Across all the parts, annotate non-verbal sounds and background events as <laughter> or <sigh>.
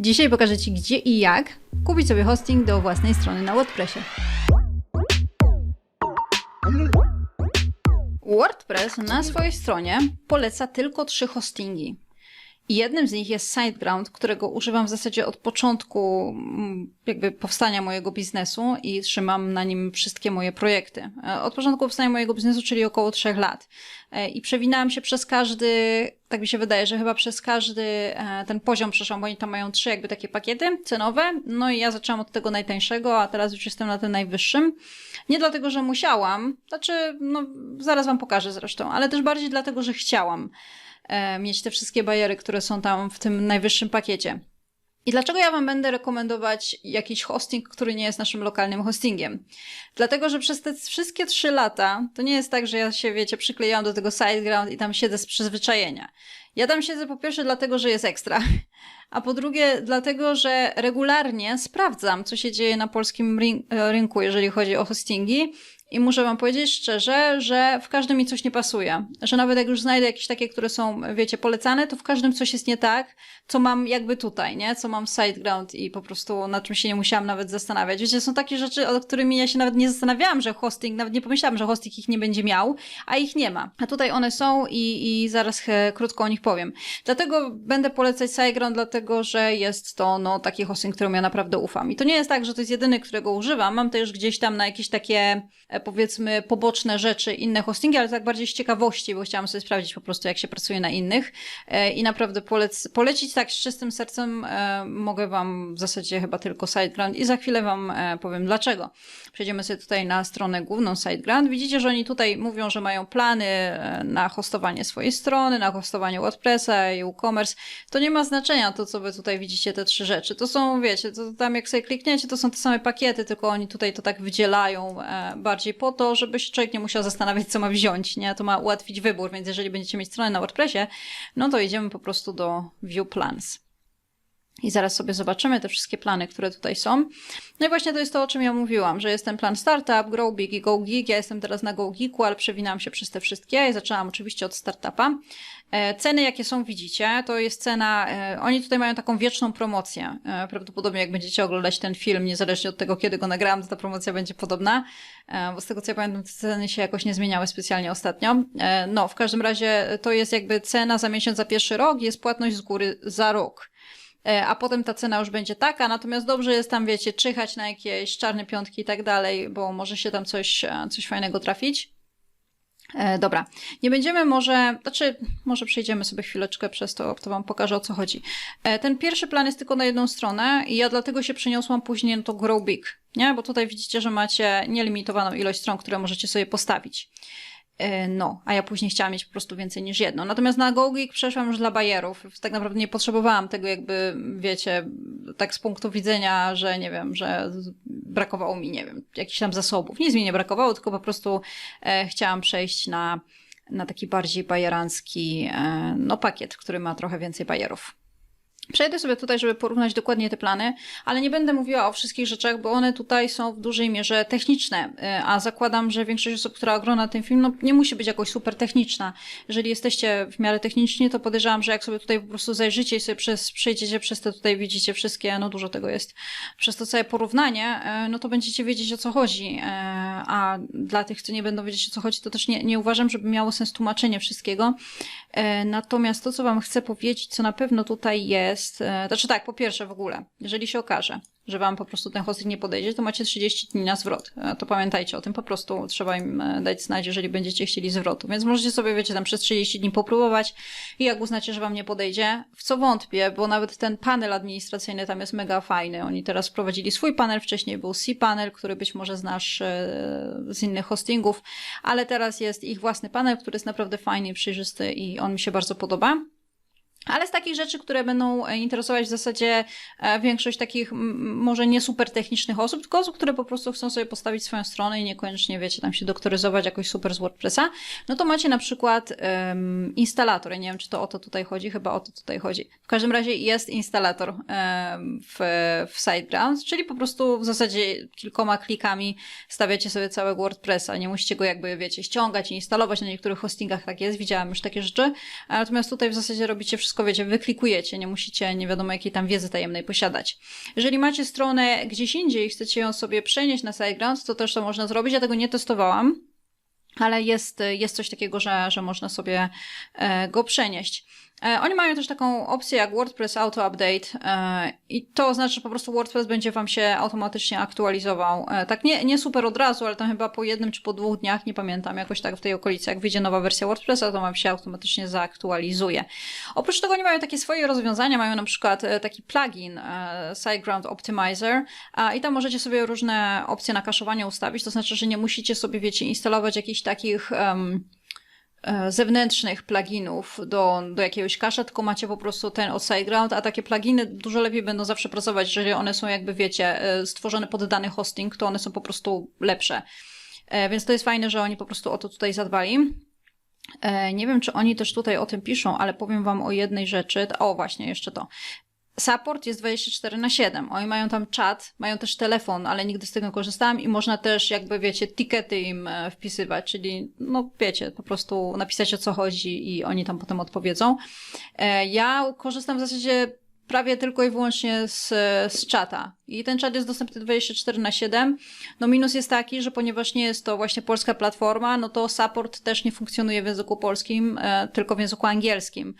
Dzisiaj pokażę Ci gdzie i jak kupić sobie hosting do własnej strony na WordPressie. WordPress na swojej stronie poleca tylko trzy hostingi. I jednym z nich jest SiteGround, którego używam w zasadzie od początku mm, jakby powstania mojego biznesu i trzymam na nim wszystkie moje projekty. E, Od początku powstania mojego biznesu, czyli około trzech lat. E, I przewinęłam się przez każdy, tak mi się wydaje, że chyba przez każdy e, ten poziom przeszłam, bo oni tam mają trzy jakby takie pakiety cenowe. No i ja zaczęłam od tego najtańszego, a teraz już jestem na tym najwyższym. Nie dlatego, że musiałam, znaczy, no zaraz wam pokażę zresztą, ale też bardziej dlatego, że chciałam mieć te wszystkie bariery, które są tam w tym najwyższym pakiecie. I dlaczego ja Wam będę rekomendować jakiś hosting, który nie jest naszym lokalnym hostingiem? Dlatego, że przez te wszystkie trzy lata to nie jest tak, że ja się, wiecie, przyklejałam do tego SiteGround i tam siedzę z przyzwyczajenia. Ja tam siedzę po pierwsze dlatego, że jest ekstra, <laughs> a po drugie dlatego, że regularnie sprawdzam, co się dzieje na polskim e, rynku, jeżeli chodzi o hostingi. I muszę wam powiedzieć szczerze, że w każdym mi coś nie pasuje. Że nawet jak już znajdę jakieś takie, które są, wiecie, polecane, to w każdym coś jest nie tak, co mam jakby tutaj, nie? Co mam SiteGround i po prostu nad czym się nie musiałam nawet zastanawiać. Wiecie, są takie rzeczy, od którymi ja się nawet nie zastanawiałam, że hosting, nawet nie pomyślałam, że hosting ich nie będzie miał, a ich nie ma. A tutaj one są i, i zaraz e, krótko o nich powiem. Dlatego będę polecać SiteGround, dlatego że jest to no, taki hosting, któremu ja naprawdę ufam. I to nie jest tak, że to jest jedyny, którego używam. Mam też gdzieś tam na jakieś takie, e, powiedzmy, poboczne rzeczy, inne hostingi, ale tak bardziej z ciekawości, bo chciałam sobie sprawdzić po prostu, jak się pracuje na innych. E, I naprawdę polec, polecić tak z czystym sercem e, mogę Wam w zasadzie chyba tylko SiteGround i za chwilę Wam e, powiem dlaczego. Przejdziemy sobie tutaj na stronę główną SiteGround. Widzicie, że oni tutaj mówią, że mają plany na hostowanie swojej strony, na hostowanie WordPressa i WooCommerce. To nie ma znaczenia to, co Wy tutaj widzicie, te trzy rzeczy. To są, wiecie, to tam jak sobie klikniecie, to są te same pakiety, tylko oni tutaj to tak wydzielają e, bardziej po to, żeby się człowiek nie musiał zastanawiać, co ma wziąć, nie? To ma ułatwić wybór, więc jeżeli będziecie mieć stronę na WordPressie, no to idziemy po prostu do View Plans. I zaraz sobie zobaczymy te wszystkie plany, które tutaj są. No i właśnie to jest to, o czym ja mówiłam, że jest ten plan Startup, Grow Big i Go Geek. Ja jestem teraz na Go Geeku, ale przewinęłam się przez te wszystkie. Ja zaczęłam oczywiście od startupa. E, Ceny, jakie są, widzicie, to jest cena. E, oni tutaj mają taką wieczną promocję. E, Prawdopodobnie, jak będziecie oglądać ten film, niezależnie od tego, kiedy go nagrałam, to ta promocja będzie podobna, bo z tego co ja pamiętam, te ceny się jakoś nie zmieniały specjalnie ostatnio. No, w każdym razie to jest jakby cena za miesiąc za pierwszy rok, jest płatność z góry za rok. E, a potem ta cena już będzie taka, natomiast dobrze jest tam, wiecie, czyhać na jakieś czarne piątki i tak dalej, bo może się tam coś, e, coś fajnego trafić. E, dobra, nie będziemy może, znaczy, może przejdziemy sobie chwileczkę przez to, to Wam pokażę o co chodzi. E, ten pierwszy plan jest tylko na jedną stronę i ja dlatego się przeniosłam później na to Grow Big, nie? Bo tutaj widzicie, że macie nielimitowaną ilość stron, które możecie sobie postawić. E, No, a ja później chciałam mieć po prostu więcej niż jedną. Natomiast na GoGeek przeszłam już dla bajerów. Tak naprawdę nie potrzebowałam tego jakby, wiecie, tak z punktu widzenia, że nie wiem, że brakowało mi, nie wiem, jakichś tam zasobów. Nic mi nie brakowało, tylko po prostu e, chciałam przejść na, na taki bardziej bajerancki, e, no pakiet, który ma trochę więcej bajerów. Przejdę sobie tutaj, żeby porównać dokładnie te plany, ale nie będę mówiła o wszystkich rzeczach, bo one tutaj są w dużej mierze techniczne, y, a zakładam, że większość osób, która ogląda ten film, no nie musi być jakoś super techniczna. Jeżeli jesteście w miarę techniczni, to podejrzewam, że jak sobie tutaj po prostu zajrzycie i sobie przez, przejdziecie przez te tutaj, widzicie wszystkie, no dużo tego jest, przez to całe porównanie, y, no to będziecie wiedzieć o co chodzi. Y, A dla tych, co nie będą wiedzieć o co chodzi, to też nie, nie uważam, żeby miało sens tłumaczenie wszystkiego. Natomiast to, co Wam chcę powiedzieć, co na pewno tutaj jest, e, znaczy tak, po pierwsze w ogóle, jeżeli się okaże, że Wam po prostu ten hosting nie podejdzie, to macie 30 dni na zwrot. E, To pamiętajcie o tym, po prostu trzeba im e, dać znać, jeżeli będziecie chcieli zwrotu. Więc możecie sobie, wiecie, tam przez 30 dni popróbować i jak uznacie, że Wam nie podejdzie, w co wątpię, bo nawet ten panel administracyjny tam jest mega fajny. Oni teraz wprowadzili swój panel, wcześniej był C-panel, który być może znasz z innych hostingów, ale teraz jest ich własny panel, który jest naprawdę fajny przejrzysty i on mi się bardzo podoba. Ale z takich rzeczy, które będą e, interesować w zasadzie e, większość takich może nie super technicznych osób, tylko osób, które po prostu chcą sobie postawić swoją stronę i niekoniecznie, wiecie, tam się doktoryzować jakoś super z WordPressa, no to macie na przykład um, instalator. Ja nie wiem, czy to o to tutaj chodzi, chyba o to tutaj chodzi. W każdym razie jest instalator em, w, w SiteGround, czyli po prostu w zasadzie kilkoma klikami stawiacie sobie całego WordPressa. Nie musicie go jakby, wiecie, ściągać i instalować. Na niektórych hostingach tak jest, widziałam już takie rzeczy. Natomiast tutaj w zasadzie robicie wszystko wszystko, wiecie, wyklikujecie, nie musicie nie wiadomo jakiej tam wiedzy tajemnej posiadać. Jeżeli macie stronę gdzieś indziej i chcecie ją sobie przenieść na SiteGround, to też to można zrobić. Ja tego nie testowałam, ale jest, jest coś takiego, że, że można sobie e, go przenieść. E, Oni mają też taką opcję jak WordPress Auto Update e, i to oznacza, że po prostu WordPress będzie Wam się automatycznie aktualizował. E, Tak nie, nie super od razu, ale tam chyba po jednym czy po dwóch dniach, nie pamiętam, jakoś tak w tej okolicy, jak wyjdzie nowa wersja WordPressa, to Wam się automatycznie zaaktualizuje. Oprócz tego oni mają takie swoje rozwiązania, mają na przykład taki plugin SiteGround Optimizer i tam możecie sobie różne opcje na kaszowanie ustawić, to znaczy, że nie musicie sobie, wiecie, instalować jakichś takich... e, zewnętrznych pluginów do, do jakiegoś kasza, tylko macie po prostu ten od SiteGround, a takie pluginy dużo lepiej będą zawsze pracować, jeżeli one są jakby, wiecie, e, stworzone pod dany hosting, to one są po prostu lepsze. E, Więc to jest fajne, że oni po prostu o to tutaj zadbali. E, Nie wiem, czy oni też tutaj o tym piszą, ale powiem wam o jednej rzeczy. O, właśnie, jeszcze to. Support jest 24 na 7. Oni mają tam czat, mają też telefon, ale nigdy z tego nie korzystałam i można też jakby, wiecie, tikety im e, wpisywać, czyli no wiecie, po prostu napisać o co chodzi i oni tam potem odpowiedzą. E, Ja korzystam w zasadzie prawie tylko i wyłącznie z, z czata. I ten czat jest dostępny 24 na 7. No minus jest taki, że ponieważ nie jest to właśnie polska platforma, no to support też nie funkcjonuje w języku polskim, e, tylko w języku angielskim.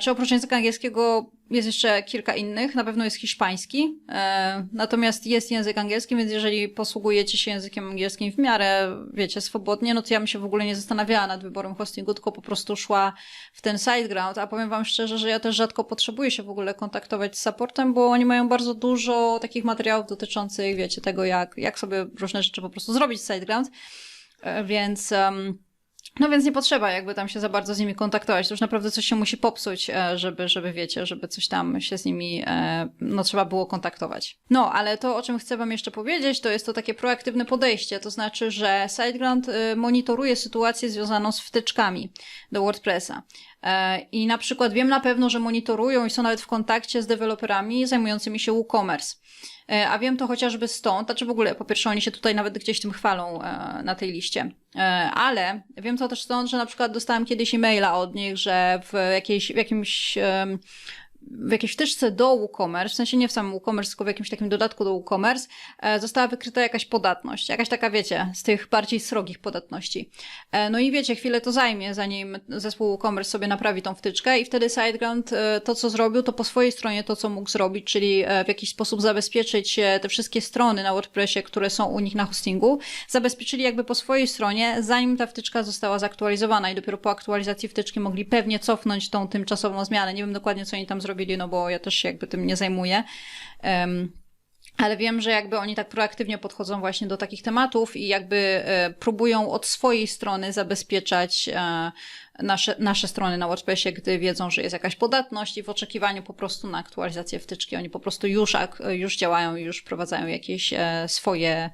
Czy oprócz języka angielskiego jest jeszcze kilka innych, na pewno jest hiszpański, e, natomiast jest język angielski, więc jeżeli posługujecie się językiem angielskim w miarę, wiecie, swobodnie, no to ja bym się w ogóle nie zastanawiała nad wyborem hostingu, tylko po prostu szła w ten SiteGround, a powiem wam szczerze, że ja też rzadko potrzebuję się w ogóle kontaktować z supportem, bo oni mają bardzo dużo takich materiałów dotyczących, wiecie, tego jak, jak sobie różne rzeczy po prostu zrobić z SiteGround, E, więc... em, no więc nie potrzeba jakby tam się za bardzo z nimi kontaktować. To już naprawdę coś się musi popsuć, e, żeby, żeby wiecie, żeby coś tam się z nimi, e, no trzeba było kontaktować. No, ale to o czym chcę wam jeszcze powiedzieć, to jest to takie proaktywne podejście. To znaczy, że SiteGround e, monitoruje sytuację związaną z wtyczkami do WordPressa. I na przykład wiem na pewno, że monitorują i są nawet w kontakcie z deweloperami zajmującymi się WooCommerce. E, A wiem to chociażby stąd, znaczy w ogóle po pierwsze oni się tutaj nawet gdzieś tym chwalą e, na tej liście, E, ale wiem to też stąd, że na przykład dostałam kiedyś e-maila od nich, że w, jakiejś, w jakimś w jakiejś wtyczce do WooCommerce, w sensie nie w samym WooCommerce, tylko w jakimś takim dodatku do WooCommerce, e, została wykryta jakaś podatność. Jakaś taka, wiecie, z tych bardziej srogich podatności. E, no i wiecie, chwilę to zajmie, zanim zespół WooCommerce sobie naprawi tą wtyczkę i wtedy SiteGround e, to, co zrobił, to po swojej stronie to, co mógł zrobić, czyli w jakiś sposób zabezpieczyć te wszystkie strony na WordPressie, które są u nich na hostingu, zabezpieczyli jakby po swojej stronie, zanim ta wtyczka została zaktualizowana i dopiero po aktualizacji wtyczki mogli pewnie cofnąć tą tymczasową zmianę. Nie wiem dokładnie, co oni tam zrobili, no bo ja też się jakby tym nie zajmuję. Em, ale wiem, że jakby oni tak proaktywnie podchodzą właśnie do takich tematów i jakby e, próbują od swojej strony zabezpieczać e, nasze, nasze strony na WordPressie, gdy wiedzą, że jest jakaś podatność i w oczekiwaniu po prostu na aktualizację wtyczki. Oni po prostu już, już działają i już wprowadzają jakieś e, swoje,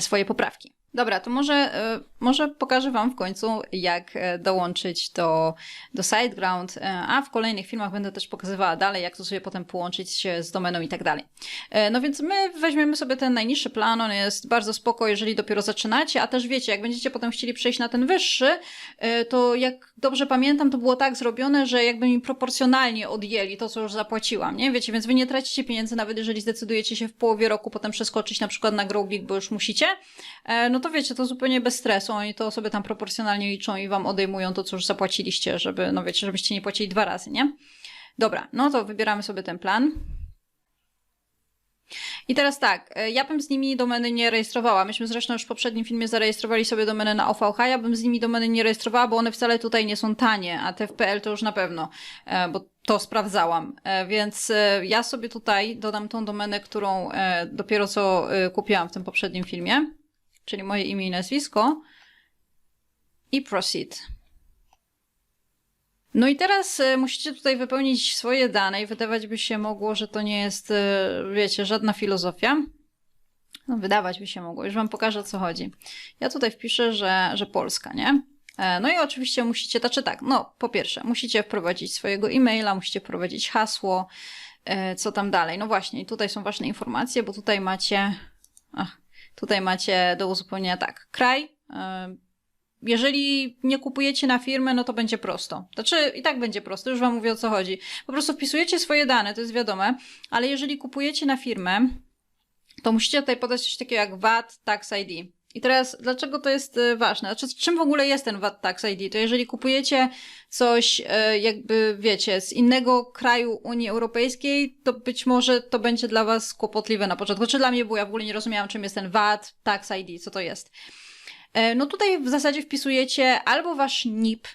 swoje poprawki. Dobra, to może, e, może pokażę Wam w końcu, jak e, dołączyć do, do SiteGround, e, a w kolejnych filmach będę też pokazywała dalej, jak to sobie potem połączyć z domeną i tak dalej. No więc my weźmiemy sobie ten najniższy plan, on jest bardzo spoko, jeżeli dopiero zaczynacie, a też wiecie, jak będziecie potem chcieli przejść na ten wyższy, to jak dobrze pamiętam, to było tak zrobione, że jakby mi proporcjonalnie odjęli to, co już zapłaciłam, nie? Wiecie, więc wy nie tracicie pieniędzy, nawet jeżeli zdecydujecie się w połowie roku potem przeskoczyć na przykład na Growbig, bo już musicie, no to wiecie, to zupełnie bez stresu, oni to sobie tam proporcjonalnie liczą i wam odejmują to, co już zapłaciliście, żeby, no wiecie, żebyście nie płacili dwa razy, nie? Dobra, no to wybieramy sobie ten plan. I teraz tak, e, ja bym z nimi domeny nie rejestrowała. Myśmy zresztą już w poprzednim filmie zarejestrowali sobie domeny na OVH. Ja bym z nimi domeny nie rejestrowała, bo one wcale tutaj nie są tanie, a te w PL to już na pewno, e, bo to sprawdzałam. E, Więc ja sobie tutaj dodam tą domenę, którą dopiero co kupiłam w tym poprzednim filmie, czyli moje imię i nazwisko i proceed. No i teraz e, musicie tutaj wypełnić swoje dane i wydawać by się mogło, że to nie jest, e, wiecie, żadna filozofia. No wydawać by się mogło, już wam pokażę o co chodzi. Ja tutaj wpiszę, że, że Polska, nie? E, No i oczywiście musicie, znaczy tak, no po pierwsze, musicie wprowadzić swojego e-maila, musicie wprowadzić hasło, co tam dalej. No właśnie, tutaj są ważne informacje, bo tutaj macie, ach, tutaj macie do uzupełnienia tak, kraj, e, jeżeli nie kupujecie na firmę, no to będzie prosto. Znaczy, i tak będzie prosto, już wam mówię o co chodzi. Po prostu wpisujecie swoje dane, to jest wiadome, ale jeżeli kupujecie na firmę, to musicie tutaj podać coś takiego jak VAT Tax ID. I teraz, dlaczego to jest e, ważne? Znaczy, czym w ogóle jest ten VAT Tax ID? To jeżeli kupujecie coś, e, jakby wiecie, z innego kraju Unii Europejskiej, to być może to będzie dla Was kłopotliwe na początku. Czy dla mnie było, ja w ogóle nie rozumiałam, czym jest ten VAT Tax ID, co to jest. E, No tutaj w zasadzie wpisujecie albo wasz NIP,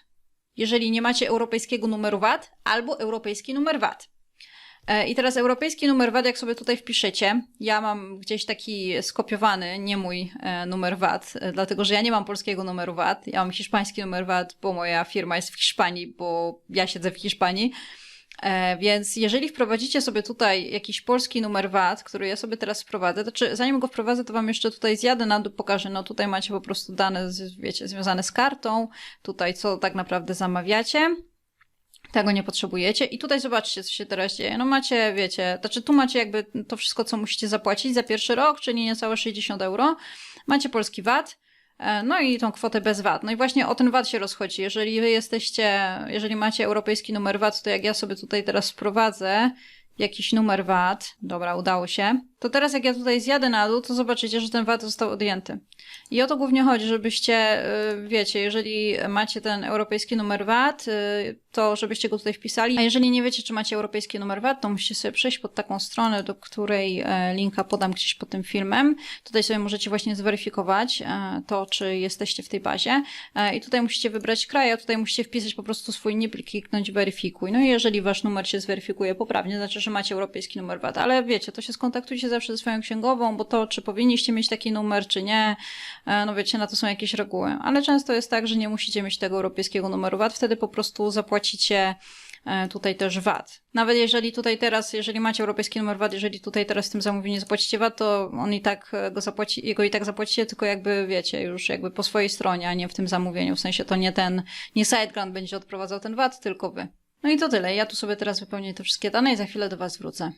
jeżeli nie macie europejskiego numeru VAT, albo europejski numer VAT. E, I teraz europejski numer VAT, jak sobie tutaj wpiszecie, ja mam gdzieś taki skopiowany, nie mój e, numer VAT, dlatego że ja nie mam polskiego numeru VAT, ja mam hiszpański numer VAT, bo moja firma jest w Hiszpanii, bo ja siedzę w Hiszpanii. E, więc jeżeli wprowadzicie sobie tutaj jakiś polski numer VAT, który ja sobie teraz wprowadzę, to czy zanim go wprowadzę, to wam jeszcze tutaj zjadę na dół, pokażę, no tutaj macie po prostu dane, wiecie, związane z kartą, tutaj co tak naprawdę zamawiacie. Tego nie potrzebujecie. I tutaj zobaczcie, co się teraz dzieje. No macie, wiecie, znaczy tu macie jakby to wszystko, co musicie zapłacić za pierwszy rok, czyli niecałe 60 euro. Macie polski VAT, e, no i tą kwotę bez VAT. No i właśnie o ten VAT się rozchodzi. Jeżeli wy jesteście, jeżeli macie europejski numer VAT, to jak ja sobie tutaj teraz wprowadzę jakiś numer VAT, dobra, udało się, to teraz jak ja tutaj zjadę na dół, to zobaczycie, że ten VAT został odjęty. I o to głównie chodzi, żebyście, y, wiecie, jeżeli macie ten europejski numer VAT, y, to żebyście go tutaj wpisali. A jeżeli nie wiecie, czy macie europejski numer VAT, to musicie sobie przejść pod taką stronę, do której e, linka podam gdzieś pod tym filmem. Tutaj sobie możecie właśnie zweryfikować e, to, czy jesteście w tej bazie. E, I tutaj musicie wybrać kraj, a tutaj musicie wpisać po prostu swój NIP i kliknąć weryfikuj. No i jeżeli wasz numer się zweryfikuje poprawnie, znaczy, że macie europejski numer VAT. Ale wiecie, to się skontaktujcie zawsze ze swoją księgową, bo to, czy powinniście mieć taki numer, czy nie, e, no wiecie, na to są jakieś reguły. Ale często jest tak, że nie musicie mieć tego europejskiego numeru VAT, wtedy po prostu zapłacicie e, tutaj też VAT. Nawet jeżeli tutaj teraz, jeżeli macie europejski numer VAT, jeżeli tutaj teraz w tym zamówieniu zapłacicie VAT, to on i tak e, go zapłaci, jego i tak zapłacicie, tylko jakby wiecie, już jakby po swojej stronie, a nie w tym zamówieniu. W sensie to nie ten, nie SiteGround będzie odprowadzał ten VAT, tylko wy. No i to tyle. Ja tu sobie teraz wypełnię te wszystkie dane i za chwilę do was wrócę.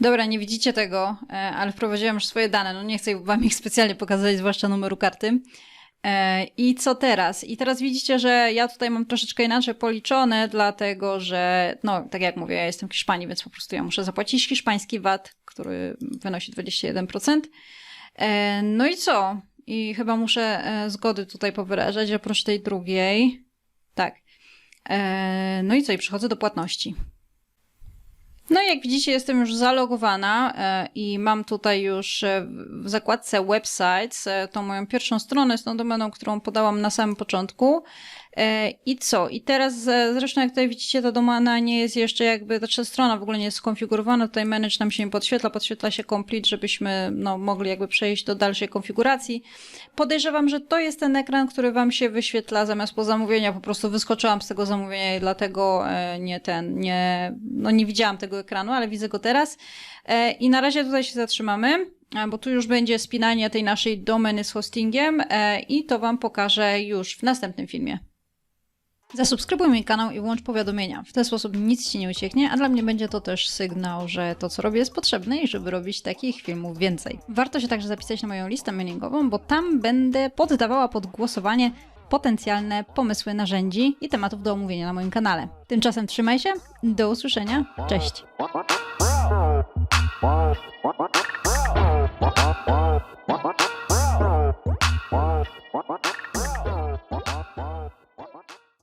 Dobra, nie widzicie tego, e, ale wprowadziłam już swoje dane. No nie chcę wam ich specjalnie pokazać, zwłaszcza numeru karty. E, I co teraz? I teraz widzicie, że ja tutaj mam troszeczkę inaczej policzone, dlatego że, no tak jak mówię, ja jestem w Hiszpanii, więc po prostu ja muszę zapłacić hiszpański VAT, który wynosi 21%. E, No i co? I chyba muszę zgody tutaj powyrażać, oprócz tej drugiej. Tak. E, No i co? I przechodzę do płatności. No i jak widzicie, jestem już zalogowana e, i mam tutaj już e, w zakładce websites tą moją pierwszą stronę z tą domeną, którą podałam na samym początku. E, I co? I teraz e, zresztą jak tutaj widzicie, ta domena nie jest jeszcze jakby, znaczy strona w ogóle nie jest skonfigurowana, tutaj manage nam się nie podświetla, podświetla się complete, żebyśmy no, mogli jakby przejść do dalszej konfiguracji. Podejrzewam, że to jest ten ekran, który wam się wyświetla zamiast po zamówienia, po prostu wyskoczyłam z tego zamówienia i dlatego e, nie ten, nie, no nie widziałam tego ekranu, ale widzę go teraz. I na razie tutaj się zatrzymamy, bo tu już będzie spinanie tej naszej domeny z hostingiem i to wam pokażę już w następnym filmie. Zasubskrybuj mój kanał i włącz powiadomienia. W ten sposób nic Ci nie ucieknie, a dla mnie będzie to też sygnał, że to co robię jest potrzebne i żeby robić takich filmów więcej. Warto się także zapisać na moją listę mailingową, bo tam będę poddawała pod głosowanie potencjalne pomysły narzędzi i tematów do omówienia na moim kanale. Tymczasem trzymaj się, do usłyszenia, cześć! What?